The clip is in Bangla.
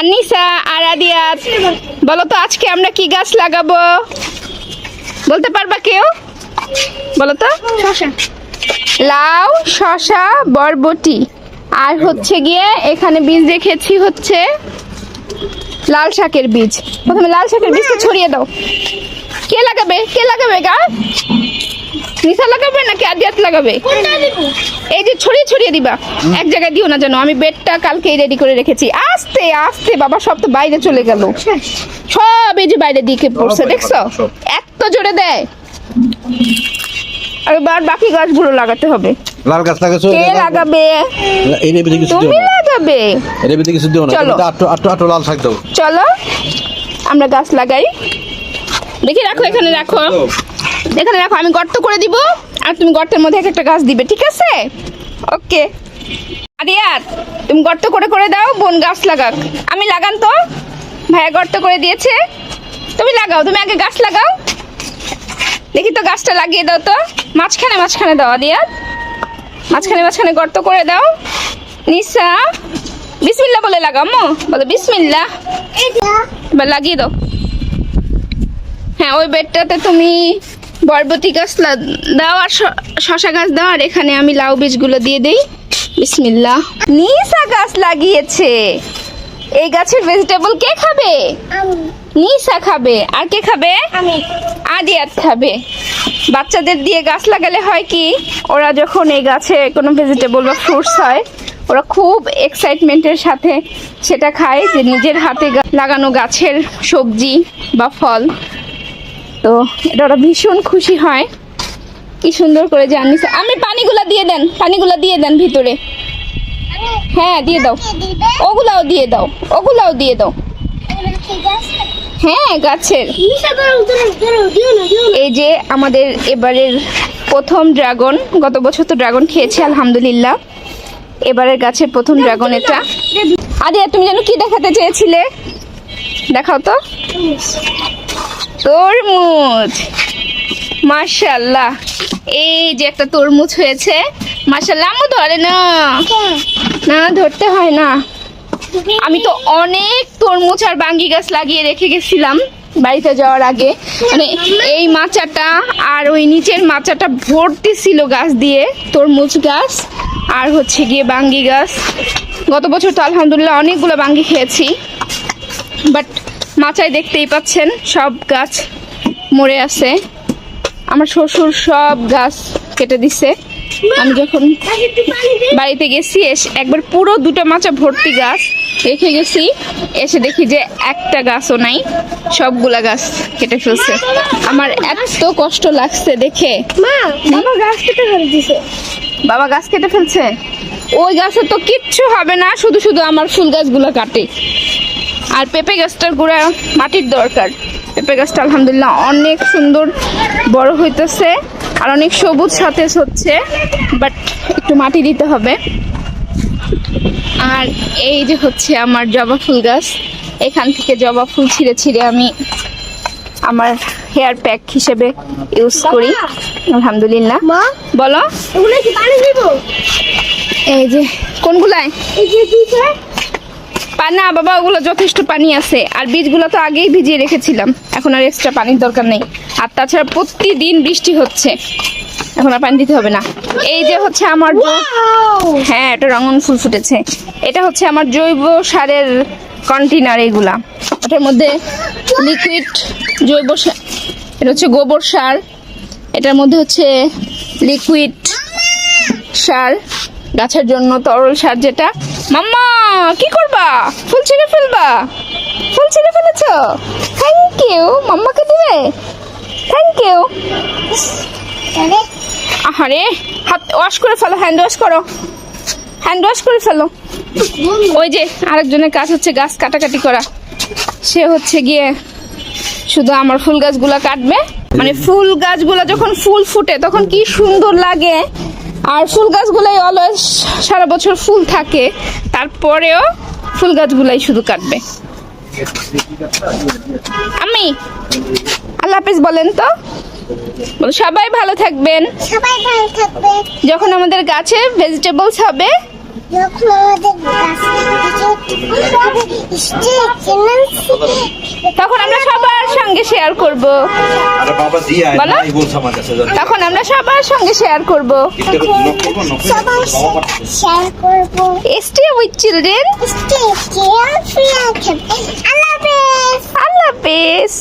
আনিসা আর আদিয়াত বলো তো আজকে আমরা কি গাছ লাগাবো? বলতে পারবা কেউ? বলো তো। লাউ শশা বরবটি। আর হচ্ছে গিয়ে এখানে বীজ রেখেছি হচ্ছে লাল শাকের বীজ। প্রথমে লাল শাকের বীজটা ছড়িয়ে দাও। কে লাগাবে? কে লাগাবে গাছ? নিশা লাগাবে নাকি আদিয়াত লাগাবে? এই যে ছড়িয়ে ছড়িয়ে দিবা। এক জায়গায় দিও না জানো আমি বেডটা কালকেই রেডি করে রেখেছি। আস্তে আস্তে বাবা সব তো বাইরে চলে গেল। সব এই যে বাইরে দিকে পড়ছে দেখছ? এত জোরে দেয়। আর এবার বাকি গাছগুলো লাগাতে হবে। লাল গাছ লাগাছো কে লাগাবে? এর ভিতরে কিছু দিও তুমি লাগাবে। এর ভিতরে কিছু দিও না চলো। এটা আটটো আটটো আটটো লাল শাক দাও। চলো আমরা গাছ লাগাই। দেখি রাখো এখানে রাখো। এখানে রাখো আমি গর্ত করে দিব আর তুমি গর্তের মধ্যে এক একটা গাছ দিবে ঠিক আছে? ওকে। আদিয়াত তুমি গর্ত করে করে দাও বোন গাছ লাগাক। আমি লাগান তো। ভাইয়া গর্ত করে দিয়েছে। তুমি লাগাও তুমি আগে গাছ লাগাও। দেখি তো গাছটা লাগিয়ে দাও তো। মাঝখানে মাঝখানে দাও আদিয়াত মাঝখানে মাঝখানে গর্ত করে দাও। নিসা বিসমিল্লা বলে লাগাও আম্মু। বলো বিসমিল্লা। এবার লাগিয়ে দাও। হ্যাঁ ওই বেডটাতে তুমি বরবটি গাছ দাও আর শ- শশা গাছ দাও আর এখানে আমি লাউ বীজগুলো দিয়ে দেই। বিসমিল্লা নিসা গাছ লাগিয়েছে। এই গাছের ভেজিটেবল কে খাবে? নিসা খাবে। আর কে খাবে? আদিয়াত খাবে। বাচ্চাদের দিয়ে গাছ লাগালে হয় কি? ওরা যখন এই গাছে কোনো ভেজিটেবল বা ফ্রুটস হয় ওরা খুব এক্সাইটমেন্টের সাথে সেটা খায় যে নিজের হাতে লাগানো গাছের সবজি বা ফল। তো এটা ওরা ভীষণ খুশি হয়। কি সুন্দর করে জানিস। আমি পানিগুলা দিয়ে দেন, পানিগুলা দিয়ে দেন ভিতরে। হ্যাঁ দিয়ে দাও। ওগুলাও দিয়ে দাও, ওগুলাও দিয়ে দাও। হ্যাঁ গাছের। এই যে আমাদের এবারের প্রথম ড্রাগন, গত বছর তো ড্রাগন খেয়েছে, আলহামদুলিল্লাহ। এবারের গাছের প্রথম ড্রাগন এটা। আদিয়া, তুমি যেন কি দেখাতে চেয়েছিলে? দেখাও তো। তরমুজ। মাশাল্লাহ এই যে একটা তরমুজ হয়েছে। মাশাল্লাহ আমু ধরে না। না, ধরতে হয় না। আমি তো অনেক তরমুজ আর বাঙ্গি গাছ লাগিয়ে রেখে গেছিলাম বাড়িতে যাওয়ার আগে। মানে এই মাচাটা আর ওই নিচের মাচাটা ভর্তি ছিল গাছ দিয়ে, তরমুজ গাছ। আর হচ্ছে গিয়ে বাঙ্গি গাছ। গত বছর তো আলহামদুলিল্লাহ অনেকগুলো বাঙ্গি খেয়েছি। বাট মাচায় দেখতেই পাচ্ছেন সব গাছ মরে আছে। আমার শ্বশুর সব গাছ কেটে দিছে। আমি যখন বাড়িতে গেছি একবার পুরো দুটো মাচা ভর্তি গাছ রেখে গেছি। এসে দেখি যে একটা গাছও নাই সবগুলা গাছ কেটে ফেলছে। আমার এত কষ্ট লাগছে দেখে। বাবা গাছ কেটে ফেলে দিছে। বাবা গাছ কেটে ফেলছে? ওই গাছে তো কিচ্ছু হবে না শুধু শুধু আমার ফুল গাছগুলো কাটে। আর পেঁপে গাছটার গোড়া মাটির দরকার। পেঁপে গাছটা আলহামদুলিল্লাহ অনেক সুন্দর বড় হইতেছে আর অনেক সবুজ সতেজ হচ্ছে বাট একটু মাটি দিতে হবে। আর এই যে হচ্ছে আমার জবা ফুল গাছ এখান থেকে জবা ফুল ছিঁড়ে ছিঁড়ে আমি আমার হেয়ার প্যাক হিসেবে ইউজ করি আলহামদুলিল্লাহ। বলো। এই যে কোনগুলায় না বাবা ওগুলো যথেষ্ট পানি আছে। আর বীজগুলো তো আগেই ভিজিয়ে রেখেছিলাম। এখন আর এক্সট্রা পানির দরকার নেই। আর তাছাড়া প্রতিদিন বৃষ্টি হচ্ছে। এখন আর পানি দিতে হবে না। এই যে হচ্ছে আমার হ্যাঁ এটা রঙন ফুল ফুটেছে। এটা হচ্ছে আমার জৈব সারের কন্টেনার এইগুলা ওটার মধ্যে লিকুইড জৈব সার এটা হচ্ছে গোবর সার। এটার মধ্যে হচ্ছে লিকুইড সার। গাছের জন্য তরল সার যেটা। মাম্মা! কি করবা? ফুল ছিঁড়ে ফেলবা? ফুল ছিঁড়ে ফেলেছো? থ্যাংক ইউ মাম্মাকে দিবে থ্যাংক ইউ আহারে হাত ওয়াশ করে ফেলো হ্যান্ড ওয়াশ করো। হ্যান্ড ওয়াশ করে ফেলো। ওই যে আরেকজনের কাজ হচ্ছে গাছ কাটাকাটি করা। সে হচ্ছে গিয়ে শুধু আমার ফুল গাছগুলা কাটবে। মানে ফুল গাছগুলা যখন ফুল ফুটে তখন কি সুন্দর লাগে। আর ফুল গাছগুলাই অলওয়েজ সারা বছর ফুল থাকে তারপরেও ফুল গাছগুলাই শুধু কাটবে। আমি আল্লাহ হাফেজ বলেন তো? সবাই ভালো থাকবেন। সবাই ভালো থাকবে যখন আমাদের গাছে ভেজিটেবলস হবে যখন আমাদের তখন আমরা সবার সঙ্গে শেয়ার করব। তখন আমরা সবার সঙ্গে শেয়ার করব। স্টে উইথ চিলড্রেন স্টে আল্লাহ হাফেজ আল্লাহ হাফেজ